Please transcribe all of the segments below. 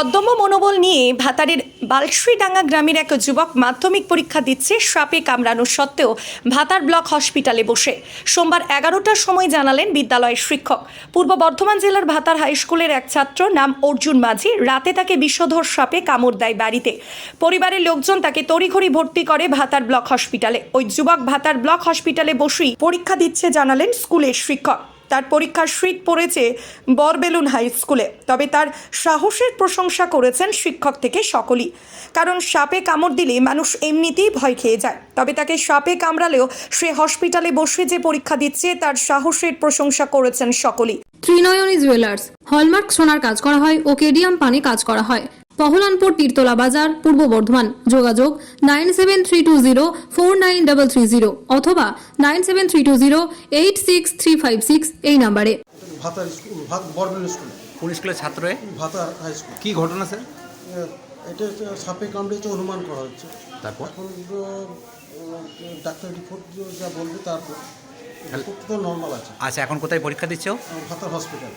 অদম্য মনোবল নিয়ে ভাতারের বালশ্রীডাঙ্গা গ্রামের এক যুবক মাধ্যমিক পরীক্ষা দিচ্ছে সাপে কামড়ানো সত্ত্বেও ভাতার ব্লক হসপিটালে বসে। সোমবার এগারোটার সময় জানালেন বিদ্যালয়ের শিক্ষক। পূর্ব বর্ধমান জেলার ভাতার হাই স্কুলের এক ছাত্র নাম অর্জুন মাঝি রাতে তাকে বিষধর সাপে কামড় দেয় বাড়িতে। পরিবারের লোকজন তাকে তড়িঘড়ি ভর্তি করে ভাতার ব্লক হসপিটালে। ওই যুবক ভাতার ব্লক হসপিটালে বসেই পরীক্ষা দিচ্ছে জানালেন স্কুলের শিক্ষক। তার পরীক্ষার শীত পড়েছে বরবেলুন হাই স্কুলে। তবে তার সাহসের প্রশংসা করেছেন শিক্ষক থেকে সকলেই। কারণ সাপে কামড় দিলে মানুষ এমনিতেই ভয় খেয়ে যায়। তবে তাকে সাপে কামড়ালেও সে হসপিটালে বসে যে পরীক্ষা দিচ্ছে, তার সাহসের প্রশংসা করেছেন সকলেই। ত্রিনয়নী জুয়েলার্স, হলমার্ক সোনার কাজ করা হয় ও কেডিয়াম পানে কাজ করা হয়। পহলানপুর তীরতলা বাজার পূর্ব বর্ধমান। যোগাযোগ nine seven three two zero four nine double three zero অথবা nine seven three two zero eight six three five six এই নাম্বারে। ভাতার স্কুল ভাত বরবেল স্কুল। কোন স্কুলের ছাত্র হাই স্কুল। কি ঘটনা স্যার? এটা সাপে কামড়েছে অনুমান করা হচ্ছে। তারপর? এখন ডাক্তার রিপোর্ট যা বলবে তারপর। তো নর্মাল আছে। আচ্ছা এখন কোথায় পরীক্ষা দিচ্ছ? ভাতার হসপিটাল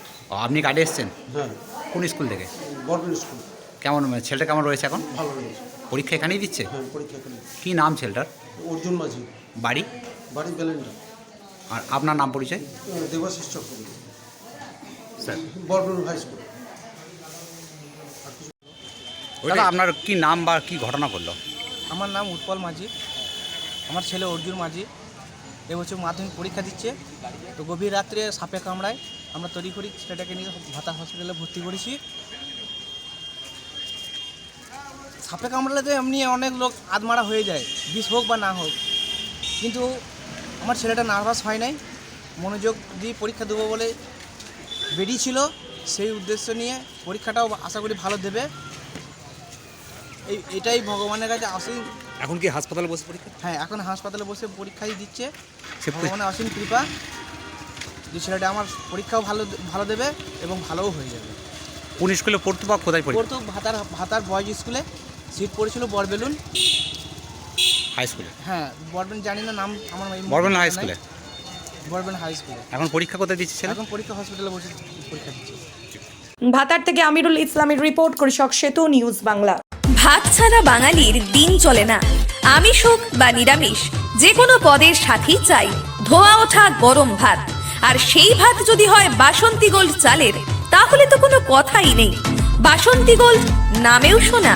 আপনি কাটে এসছেন? হ্যাঁ। কোন স্কুল থেকে? স্কুল। কেমন ছেলেটা কেমন রয়েছে এখন? ভালো লেগেছে পরীক্ষা এখানেই দিচ্ছে? হ্যাঁ পরীক্ষা করে কি নাম ছেলেটার? অর্জুন মাঝি। বাড়ি? বাড়ি বেলেন্ডা আর আপনার নাম পরিচয়? দেবাশিস চক্রবর্তী। স্যার। বরবেল হাই স্কুল। দাদা আপনার কি নাম বা কি ঘটনা করল আমার নাম উৎপল মাঝি। আমার ছেলে অর্জুন মাঝি। এবছর মাধ্যমিক পরীক্ষা দিচ্ছে। তো গভীর রাত্রে সাপে কামড়ায়। আমরা তৈরি করি ছেলেটাকে নিয়ে ভাতা হসপিটালে ভর্তি করেছি। সাপে কামড়ালে তো এমনি অনেক লোক আদমারা হয়ে যায় বিষ হোক বা না হোক। কিন্তু আমার ছেলেটা নার্ভাস হয় নাই মনোযোগ দিয়ে পরীক্ষা দেবো বলে বেরিয়েছিল। সেই উদ্দেশ্য নিয়ে পরীক্ষাটাও আশা করি ভালো দেবে। এই এটাই ভগবানের কাছে আসি এখন কি হাসপাতালে বসে পরীক্ষা? হ্যাঁ এখন হাসপাতালে বসে পরীক্ষাই দিচ্ছে। সে ভগবানের অসীম কৃপা। যে ছেলেটা আমার পরীক্ষাও ভালো ভালো দেবে এবং ভালোও হয়ে যাবে। কোন স্কুলে পড়তো বা কোথায় পড়তো? পড়তো ভাতার ভাতার বয়েজ স্কুলে। সিট পড়েছিল বরবেলুন। হাই স্কুলে হ্যাঁ বরবেন জানি না নাম আমার এই মুহূর্তে বরবেন হাই মনে নাই। স্কুলে বরবেন হাই স্কুলে এখন পরীক্ষা কোথায় দিচ্ছে ছেলে? এখন পরীক্ষা হসপিটালে বসে পরীক্ষা দিচ্ছে। ভাতার থেকে আমিরুল ইসলামের রিপোর্ট কৃষক সেতু নিউজ বাংলা। ভাত ছাড়া বাঙালির দিন চলে না। আমিষ হোক বা নিরামিষ যে কোনো পদের সাথেই চাই। ধোয়া ওঠা গরম ভাত। আর সেই ভাত যদি হয় বাসন্তী গোল্ড চালের তাহলে তো কোনো কথাই নেই। বাসন্তী গোল্ড নামেও শোনা।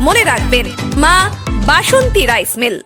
মনে রাখবেন। মা বাসন্তী রাইস মিল।